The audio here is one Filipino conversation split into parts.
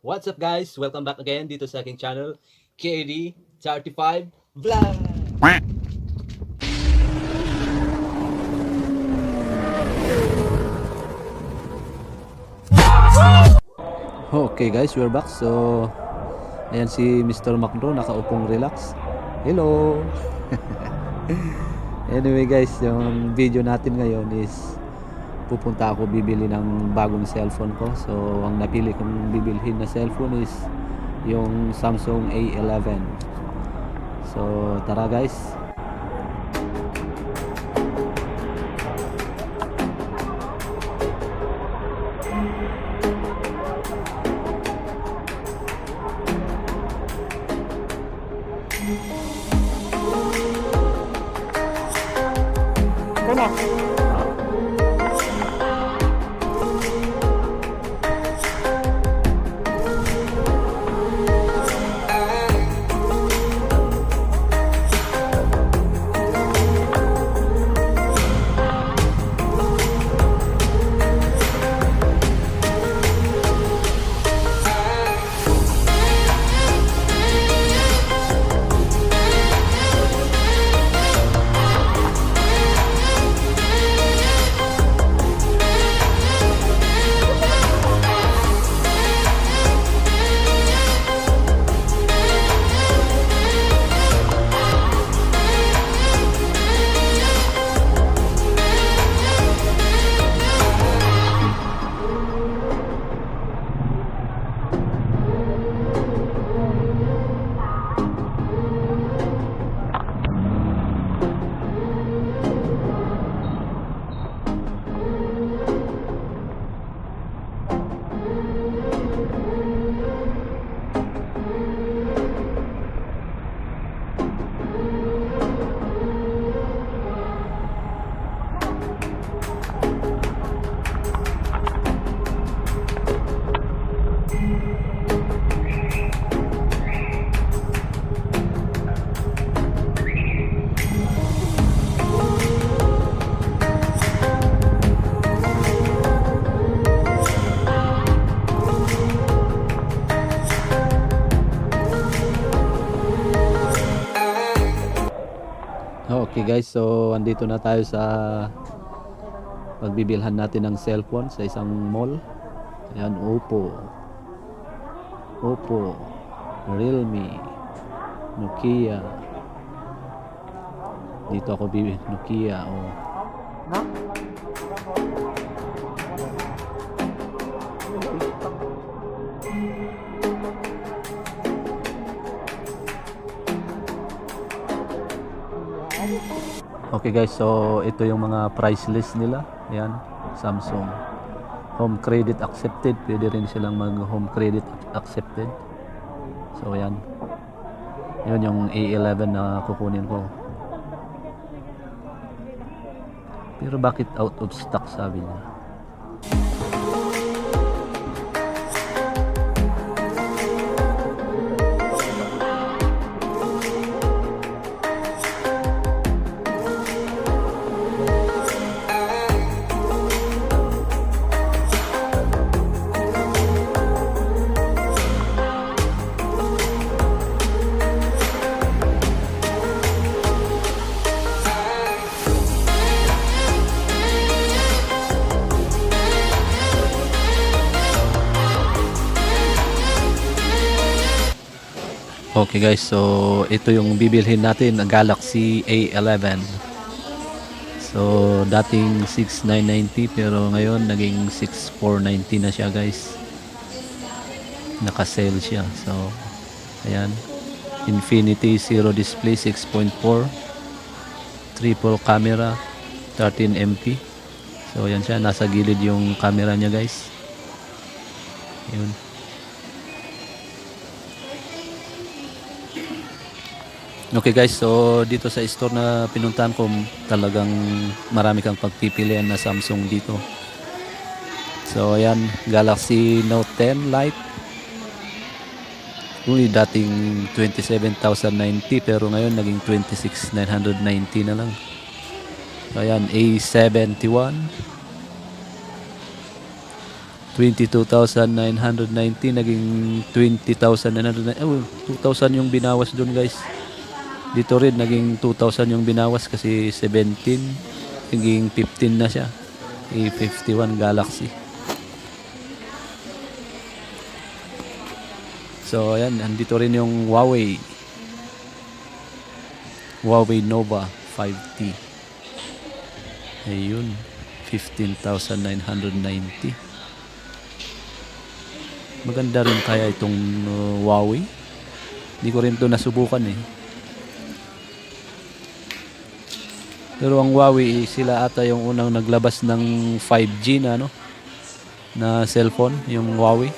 What's up guys? Welcome back again dito sa aking channel, KD 35 Vlog! Okay guys, we're back. So, ayan si Mr. Macdo, nakaupong relax. Hello! anyway guys, yung video natin ngayon is pupunta ako bibili ng bagong cellphone ko. So, ang napili kong bibilhin na cellphone is yung Samsung A11. So, tara guys. Guys, so andito na tayo sa pagbibilhan natin ng cellphone sa isang mall. Ayan, Oppo. Oppo, Realme, Nokia. Dito ako bibili Nokia oh. Okay guys, so ito yung mga price list nila. Ayan, Samsung. Home credit accepted. Pwede rin silang mag home credit accepted. So ayan. Yun yung A11 na kukunin ko. Pero bakit out of stock sabi niya? Okay guys, so ito yung bibilhin natin, ang Galaxy A11. So dating 6990 pero ngayon naging 6490 na siya guys. Naka-sale siya. So ayan. Infinity Zero Display 6.4 Triple camera 13 MP. So ayan siya, nasa gilid yung camera niya guys. Yun. Okay guys, so dito sa store na pinuntahan ko, talagang marami kang pagpipilian na Samsung dito. So ayan, Galaxy Note 10 Lite. Uli dating 27,090 pero ngayon naging 26,990 na lang. So ayan, A71. 22,990 naging 20,990 oh, 2,000 yung binawas doon guys dito rin naging 2,000 yung binawas kasi 17 naging 15 na siya. A51 Galaxy. So ayan andito rin yung Huawei. Huawei Nova 5T ayun 15,990 Maganda rin kaya itong uh, Huawei. Hindi ko rin ito nasubukan eh. Pero ang Huawei, sila ata yung unang naglabas ng 5G na ano na cellphone, yung Huawei.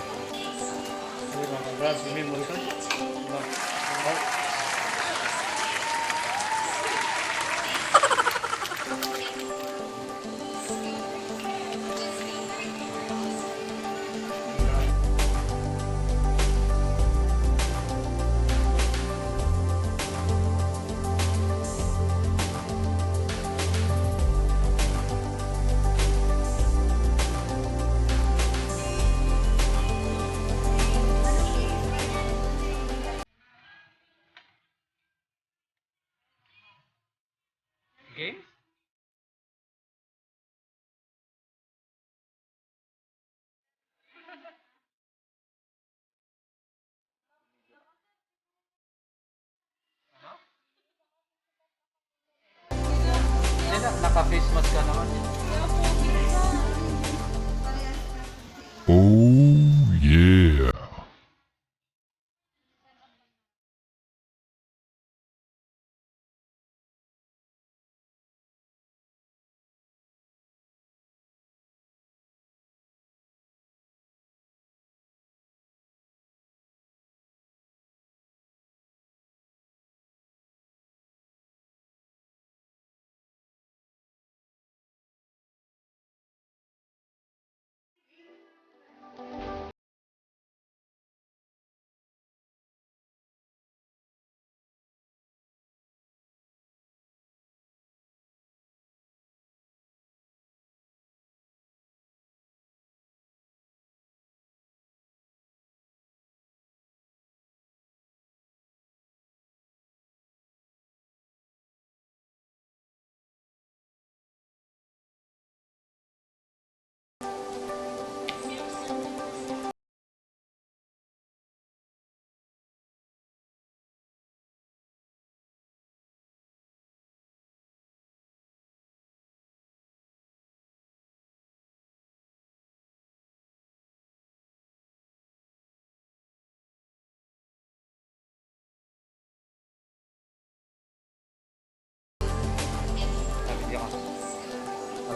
Oh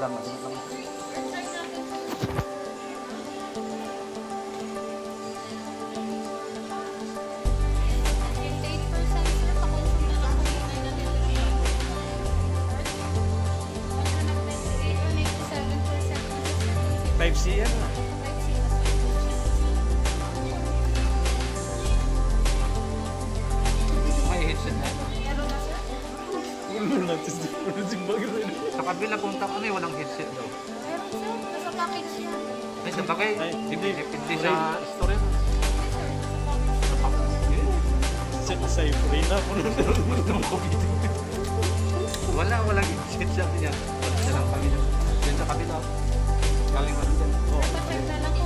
Muchas gracias. Ay, sa bagay, Ay, hindi. depende sa store. Sa, sa free na po. Wala, walang headset sabi niya. Wala silang kabila. Yan sa kabila. Galing ano dyan. Oh,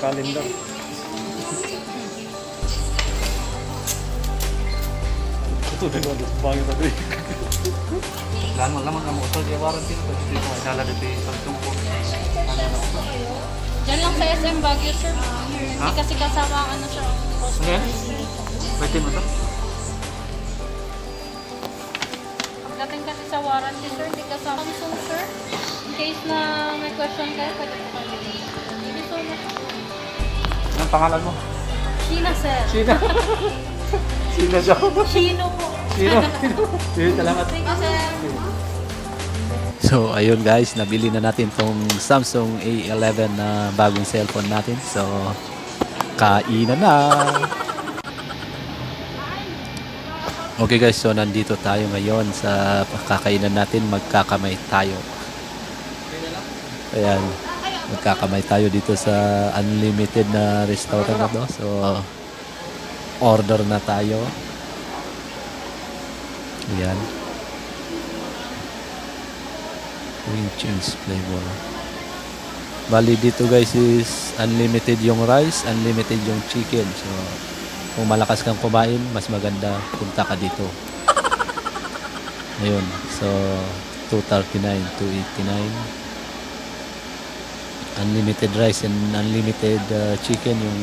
calendar. Ito, dito, dito, bangin na dito. Lalo lamang ang motor di warranty ko dito ko sala dito sa tungko. Diyan lang sa SM Baguio, sir. Hindi kasi kasama ang ano, sir. ang cost. Ano? Pwede mo to? Pagdating kasi sa warranty, sir, hindi kasama. Samsung, sir. In case na may question kayo, pwede po kayo. Anong pangalan mo? Sheena, sir. Sino? Sino siya? Shino po. Sino? Sino? Sino? Salamat. Thank you, sir. So ayun guys, nabili na natin tong Samsung A11 na bagong cellphone natin. So kainan na. Okay guys, so nandito tayo ngayon sa kakainan natin, magkakamay tayo. Ayan, magkakamay tayo dito sa unlimited na restaurant na to. So order na tayo. Ayan. Green cheese flavor. Bali dito guys is unlimited yung rice, unlimited yung chicken. So kung malakas kang kumain, mas maganda punta ka dito. Ayun. So 239, 289. Unlimited rice and unlimited uh, chicken yung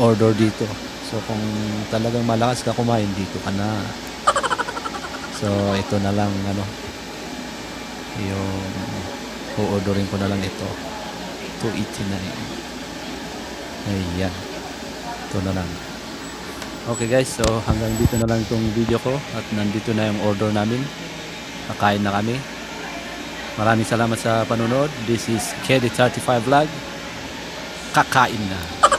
order dito. So kung talagang malakas ka kumain, dito ka na. So ito na lang ano, yung o-orderin ko na lang ito. 289 ayan. Ito na lang. Okay guys. So hanggang dito na lang itong video ko at nandito na yung order namin. Kakain na kami maraming salamat sa panonood. This is KD35 Vlog. Kakain na